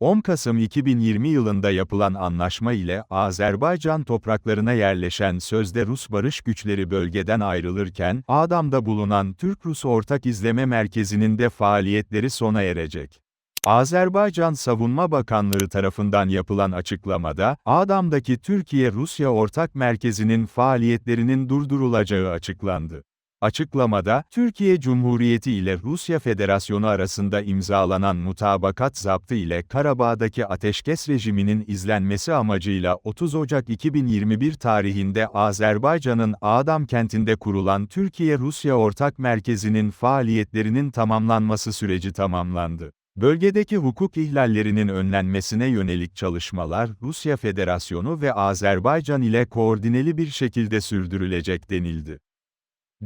10 Kasım 2020 yılında yapılan anlaşma ile Azerbaycan topraklarına yerleşen sözde Rus barış güçleri bölgeden ayrılırken, Adam'da bulunan Türk-Rus Ortak İzleme Merkezi'nin de faaliyetleri sona erecek. Azerbaycan Savunma Bakanlığı tarafından yapılan açıklamada, Adam'daki Türkiye-Rusya Ortak Merkezi'nin faaliyetlerinin durdurulacağı açıklandı. Açıklamada, Türkiye Cumhuriyeti ile Rusya Federasyonu arasında imzalanan mutabakat zaptı ile Karabağ'daki ateşkes rejiminin izlenmesi amacıyla 30 Ocak 2021 tarihinde Azerbaycan'ın Ağdam kentinde kurulan Türkiye-Rusya Ortak Merkezi'nin faaliyetlerinin tamamlanması süreci tamamlandı. Bölgedeki hukuk ihlallerinin önlenmesine yönelik çalışmalar Rusya Federasyonu ve Azerbaycan ile koordineli bir şekilde sürdürülecek denildi.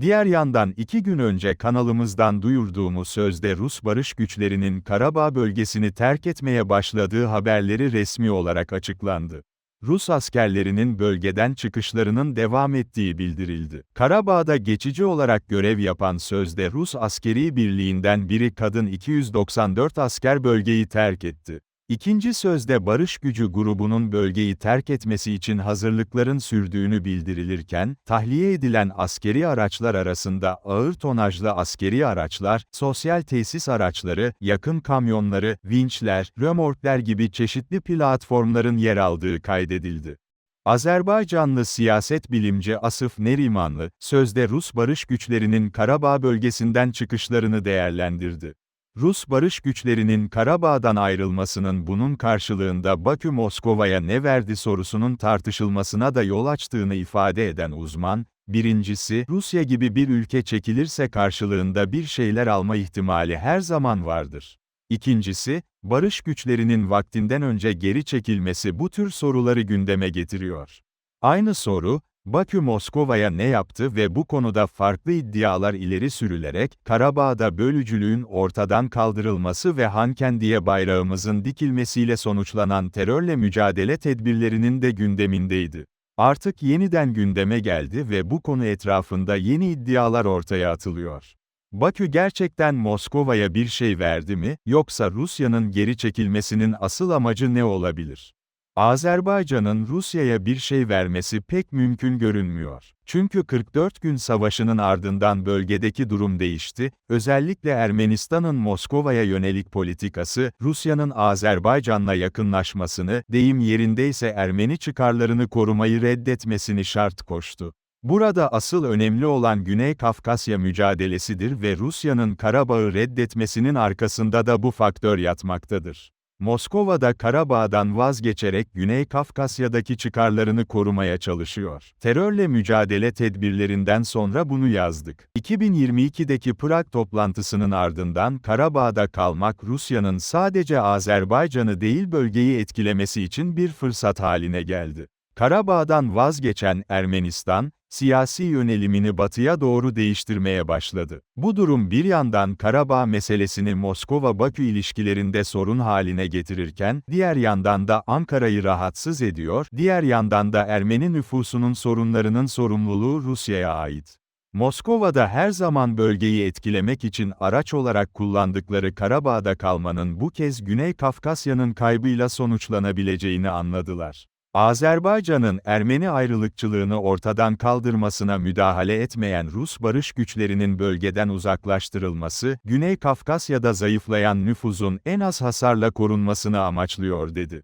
Diğer yandan iki gün önce kanalımızdan duyurduğumuz sözde Rus barış güçlerinin Karabağ bölgesini terk etmeye başladığı haberleri resmi olarak açıklandı. Rus askerlerinin bölgeden çıkışlarının devam ettiği bildirildi. Karabağ'da geçici olarak görev yapan sözde Rus askeri birliğinden biri kadın 294 asker bölgeyi terk etti. İkinci sözde barış gücü grubunun bölgeyi terk etmesi için hazırlıkların sürdüğünü bildirilirken, tahliye edilen askeri araçlar arasında ağır tonajlı askeri araçlar, sosyal tesis araçları, yakın kamyonları, vinçler, römorkler gibi çeşitli platformların yer aldığı kaydedildi. Azerbaycanlı siyaset bilimci Asıf Nerimanlı, sözde Rus barış güçlerinin Karabağ bölgesinden çıkışlarını değerlendirdi. Rus barış güçlerinin Karabağ'dan ayrılmasının bunun karşılığında Bakü Moskova'ya ne verdi sorusunun tartışılmasına da yol açtığını ifade eden uzman, birincisi, Rusya gibi bir ülke çekilirse karşılığında bir şeyler alma ihtimali her zaman vardır. İkincisi, barış güçlerinin vaktinden önce geri çekilmesi bu tür soruları gündeme getiriyor. Aynı soru, Bakü Moskova'ya ne yaptı ve bu konuda farklı iddialar ileri sürülerek, Karabağ'da bölücülüğün ortadan kaldırılması ve Hankendi'ye bayrağımızın dikilmesiyle sonuçlanan terörle mücadele tedbirlerinin de gündemindeydi. Artık yeniden gündeme geldi ve bu konu etrafında yeni iddialar ortaya atılıyor. Bakü gerçekten Moskova'ya bir şey verdi mi, yoksa Rusya'nın geri çekilmesinin asıl amacı ne olabilir? Azerbaycan'ın Rusya'ya bir şey vermesi pek mümkün görünmüyor. Çünkü 44 gün savaşının ardından bölgedeki durum değişti, özellikle Ermenistan'ın Moskova'ya yönelik politikası, Rusya'nın Azerbaycan'la yakınlaşmasını, deyim yerindeyse Ermeni çıkarlarını korumayı reddetmesini şart koştu. Burada asıl önemli olan Güney Kafkasya mücadelesidir ve Rusya'nın Karabağ'ı reddetmesinin arkasında da bu faktör yatmaktadır. Moskova'da Karabağ'dan vazgeçerek Güney Kafkasya'daki çıkarlarını korumaya çalışıyor. Terörle mücadele tedbirlerinden sonra bunu yazdık. 2022'deki Prag toplantısının ardından Karabağ'da kalmak Rusya'nın sadece Azerbaycan'ı değil bölgeyi etkilemesi için bir fırsat haline geldi. Karabağ'dan vazgeçen Ermenistan, siyasi yönelimini batıya doğru değiştirmeye başladı. Bu durum bir yandan Karabağ meselesini Moskova-Bakü ilişkilerinde sorun haline getirirken, diğer yandan da Ankara'yı rahatsız ediyor, diğer yandan da Ermeni nüfusunun sorunlarının sorumluluğu Rusya'ya ait. Moskova'da her zaman bölgeyi etkilemek için araç olarak kullandıkları Karabağ'da kalmanın bu kez Güney Kafkasya'nın kaybıyla sonuçlanabileceğini anladılar. Azerbaycan'ın Ermeni ayrılıkçılığını ortadan kaldırmasına müdahale etmeyen Rus barış güçlerinin bölgeden uzaklaştırılması, Güney Kafkasya'da zayıflayan nüfuzun en az hasarla korunmasını amaçlıyor dedi.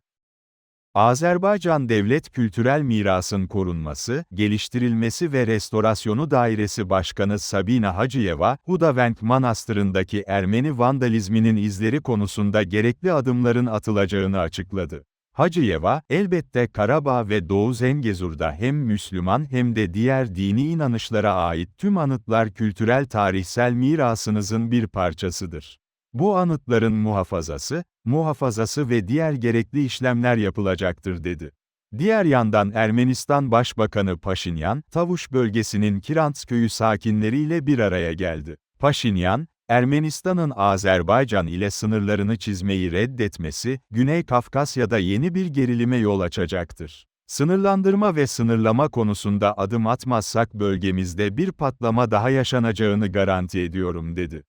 Azerbaycan Devlet Kültürel Mirasın Korunması, Geliştirilmesi ve Restorasyonu Dairesi Başkanı Sabina Hacıyeva, Hudavenk Manastırı'ndaki Ermeni vandalizminin izleri konusunda gerekli adımların atılacağını açıkladı. Hacıyeva, elbette Karabağ ve Doğu Zengezur'da hem Müslüman hem de diğer dini inanışlara ait tüm anıtlar kültürel tarihsel mirasınızın bir parçasıdır. Bu anıtların muhafazası, muhafazası ve diğer gerekli işlemler yapılacaktır dedi. Diğer yandan Ermenistan Başbakanı Paşinyan, Tavuş bölgesinin Kirants köyü sakinleriyle bir araya geldi. Paşinyan, Ermenistan'ın Azerbaycan ile sınırlarını çizmeyi reddetmesi, Güney Kafkasya'da yeni bir gerilime yol açacaktır. Sınırlandırma ve sınırlama konusunda adım atmazsak bölgemizde bir patlama daha yaşanacağını garanti ediyorum dedi.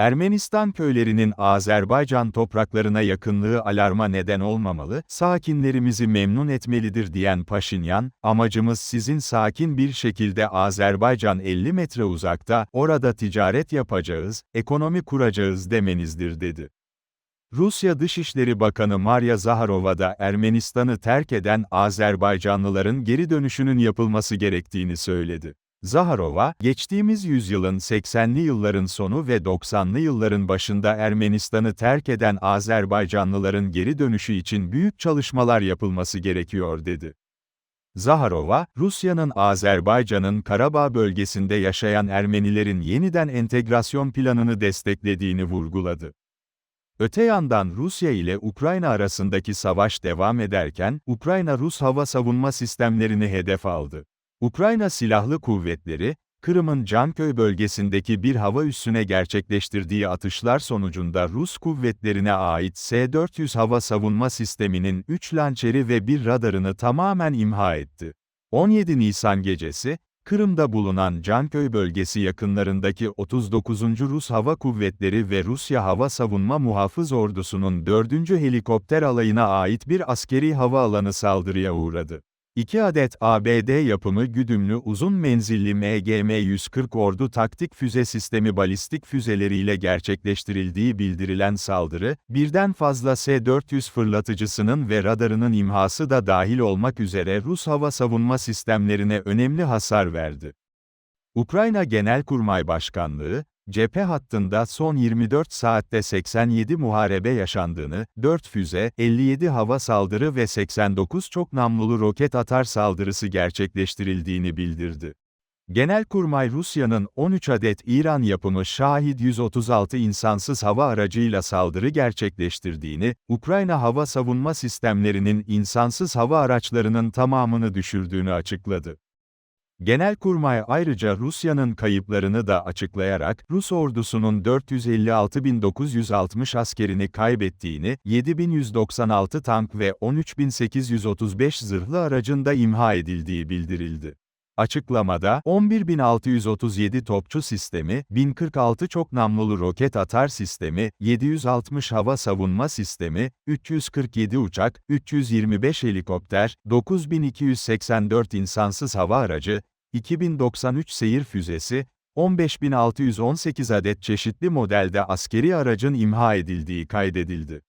Ermenistan köylerinin Azerbaycan topraklarına yakınlığı alarma neden olmamalı, sakinlerimizi memnun etmelidir diyen Paşinyan, amacımız sizin sakin bir şekilde Azerbaycan 50 metre uzakta, orada ticaret yapacağız, ekonomi kuracağız demenizdir dedi. Rusya Dışişleri Bakanı Maria Zaharova da Ermenistan'ı terk eden Azerbaycanlıların geri dönüşünün yapılması gerektiğini söyledi. Zaharova, geçtiğimiz yüzyılın 80'li yılların sonu ve 90'lı yılların başında Ermenistan'ı terk eden Azerbaycanlıların geri dönüşü için büyük çalışmalar yapılması gerekiyor dedi. Zaharova, Rusya'nın Azerbaycan'ın Karabağ bölgesinde yaşayan Ermenilerin yeniden entegrasyon planını desteklediğini vurguladı. Öte yandan Rusya ile Ukrayna arasındaki savaş devam ederken, Ukrayna Rus hava savunma sistemlerini hedef aldı. Ukrayna Silahlı Kuvvetleri, Kırım'ın Canköy bölgesindeki bir hava üssüne gerçekleştirdiği atışlar sonucunda Rus kuvvetlerine ait S-400 hava savunma sisteminin 3 lançeri ve bir radarını tamamen imha etti. 17 Nisan gecesi, Kırım'da bulunan Canköy bölgesi yakınlarındaki 39. Rus Hava Kuvvetleri ve Rusya Hava Savunma Muhafız Ordusu'nun 4. Helikopter Alayı'na ait bir askeri hava alanı saldırıya uğradı. 2 adet ABD yapımı güdümlü uzun menzilli MGM-140 ordu taktik füze sistemi balistik füzeleriyle gerçekleştirildiği bildirilen saldırı, birden fazla S-400 fırlatıcısının ve radarının imhası da dahil olmak üzere Rus hava savunma sistemlerine önemli hasar verdi. Ukrayna Genelkurmay Başkanlığı, cephe hattında son 24 saatte 87 muharebe yaşandığını, 4 füze, 57 hava saldırı ve 89 çok namlulu roket atar saldırısı gerçekleştirildiğini bildirdi. Genelkurmay Rusya'nın 13 adet İran yapımı Şahid 136 insansız hava aracıyla saldırı gerçekleştirdiğini, Ukrayna hava savunma sistemlerinin insansız hava araçlarının tamamını düşürdüğünü açıkladı. Genelkurmay ayrıca Rusya'nın kayıplarını da açıklayarak, Rus ordusunun 456.960 askerini kaybettiğini, 7.196 tank ve 13.835 zırhlı aracın da imha edildiği bildirildi. Açıklamada, 11.637 topçu sistemi, 1046 çok namlulu roket atar sistemi, 760 hava savunma sistemi, 347 uçak, 325 helikopter, 9284 insansız hava aracı, 2093 seyir füzesi, 15.618 adet çeşitli modelde askeri aracın imha edildiği kaydedildi.